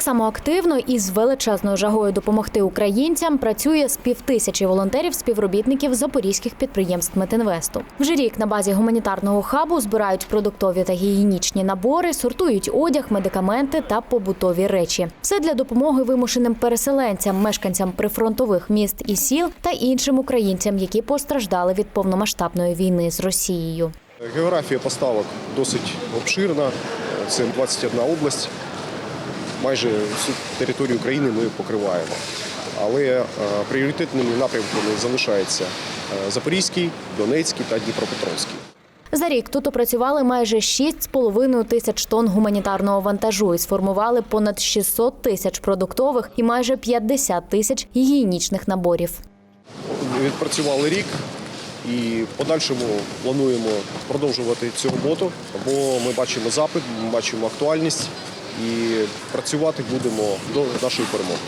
Так само активно і з величезною жагою допомогти українцям працює з півтисячі волонтерів співробітників запорізьких підприємств Метинвесту. Вже рік на базі гуманітарного хабу збирають продуктові та гігієнічні набори, сортують одяг, медикаменти та побутові речі. Все для допомоги вимушеним переселенцям, мешканцям прифронтових міст і сіл та іншим українцям, які постраждали від повномасштабної війни з Росією. Географія поставок досить обширна. Це 21 область. Майже всю територію України ми покриваємо. Але е, пріоритетними напрямками залишаються е, Запорізький, Донецький та Дніпропетровський. За рік тут опрацювали майже 6,5 тисяч тонн гуманітарного вантажу і сформували понад 600 тисяч продуктових і майже 50 тисяч гігієнічних наборів. Відпрацювали рік і в подальшому плануємо продовжувати цю роботу, бо ми бачимо запит, ми бачимо актуальність і працювати будемо до нашої перемоги.